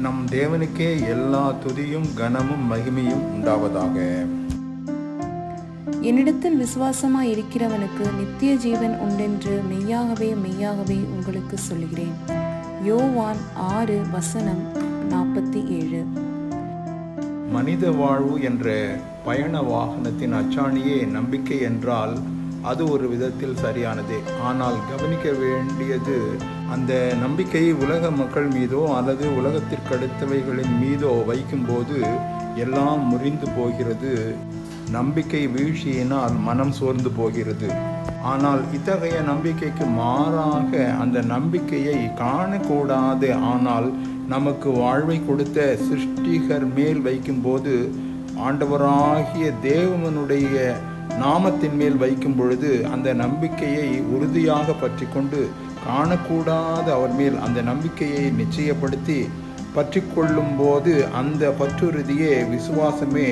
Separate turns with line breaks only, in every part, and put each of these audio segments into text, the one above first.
நம் தேவனுக்கே எல்லா துதியும் கனமும் மகிமையும் உண்டாவதாக.
என்னிடத்தில் விசுவாசமாய் இருக்கிறவனுக்கு நித்திய ஜீவன் உண்டென்று மெய்யாகவே மெய்யாகவே உங்களுக்கு சொல்கிறேன் யோவான் ஆறு வசனம் நாற்பத்தி ஏழு
மனித வாழ்வு என்ற பயண வாகனத்தின் அச்சாணியே நம்பிக்கை என்றால் அது ஒரு விதத்தில் சரியானதே. ஆனால் கவனிக்க வேண்டியது அந்த நம்பிக்கையை உலக மக்கள் மீதோ அல்லது உலகத்திற்கடுத்தவைகளின் மீதோ வைக்கும்போது எல்லாம் முறிந்து போகிறது. நம்பிக்கை வீழ்ச்சியினால் மனம் சோர்ந்து போகிறது. ஆனால் இத்தகைய நம்பிக்கைக்கு மாறாக அந்த நம்பிக்கையை காணக்கூடாது. ஆனால் நமக்கு வாழ்வை கொடுத்த சிருஷ்டிகர் மேல் வைக்கும்போது ஆண்டவராகிய தேவனுடைய நாமத்தின் மேல் வைக்கும் பொழுது அந்த நம்பிக்கையை உறுதியாக பற்றி கொண்டு காணக்கூடாத அவர் மேல் அந்த நம்பிக்கையை நிச்சயப்படுத்தி பற்றி கொள்ளும் போது அந்த பற்றுறுதியே விசுவாசமே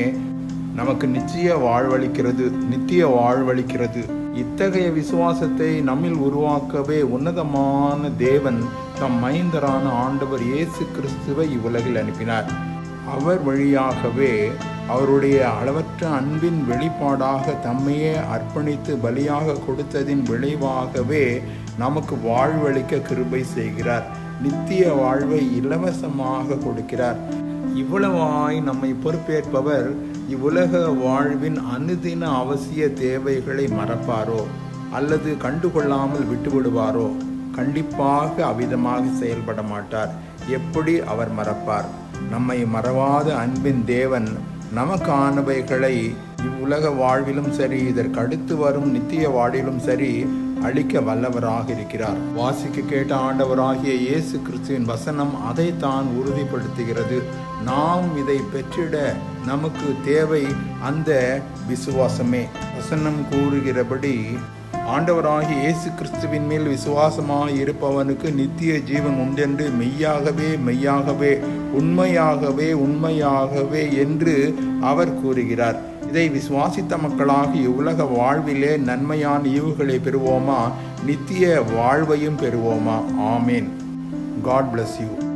நமக்கு நிச்சய வாழ்வளிக்கிறது நித்திய வாழ்வளிக்கிறது. இத்தகைய விசுவாசத்தை நம்மில் உருவாக்கவே உன்னதமான தேவன் தம் மைந்தரான ஆண்டவர் இயேசு கிறிஸ்துவை இவ்வுலகில் அனுப்பினார். அவர் வழியாகவே அவருடைய அளவற்ற அன்பின் வெளிப்பாடாக தம்மையே அர்ப்பணித்து பலியாக கொடுத்ததின் விளைவாகவே நமக்கு வாழ்வளிக்க கிருபை செய்கிறார். நித்திய வாழ்வை இலவசமாக கொடுக்கிறார். இவ்வளவாய் நம்மை பொறுப்பேற்பவர் இவ்வுலக வாழ்வின் அனுதின அவசிய தேவைகளை மறப்பாரோ? அல்லது கண்டுகொள்ளாமல் விட்டுவிடுவாரோ? கண்டிப்பாக அவ்விதமாக செயல்பட மாட்டார் எப்படி அவர் மறப்பார்? நம்மை மறவாத அன்பின் தேவன் நமக்கானவைகளை இவ்வுலக வாழ்விலும் சரி இதற்கு அடுத்து வரும் நித்திய வாழ்விலும் சரி அளிக்க வல்லவராக இருக்கிறார். வாசிக்க கேட்ட ஆண்டவராகிய இயேசு கிறிஸ்துவின் வசனம் அதைத்தான் உறுதிப்படுத்துகிறது. நாம் இதை பெற்றிட நமக்கு தேவை அந்த விசுவாசமே. வசனம் கூறுகிறபடி ஆண்டவராகிய இயேசு கிறிஸ்துவின் மேல் விசுவாசமாக இருப்பவனுக்கு நித்திய ஜீவன் உண்டென்று மெய்யாகவே மெய்யாகவே உண்மையாகவே உண்மையாகவே என்று அவர் கூறுகிறார். இதை விசுவாசித்த மக்களாக இவ்வுலக வாழ்விலே நன்மையான ஈவுகளை பெறுவோமா? நித்திய வாழ்வையும் பெறுவோமா? ஆமேன். God bless you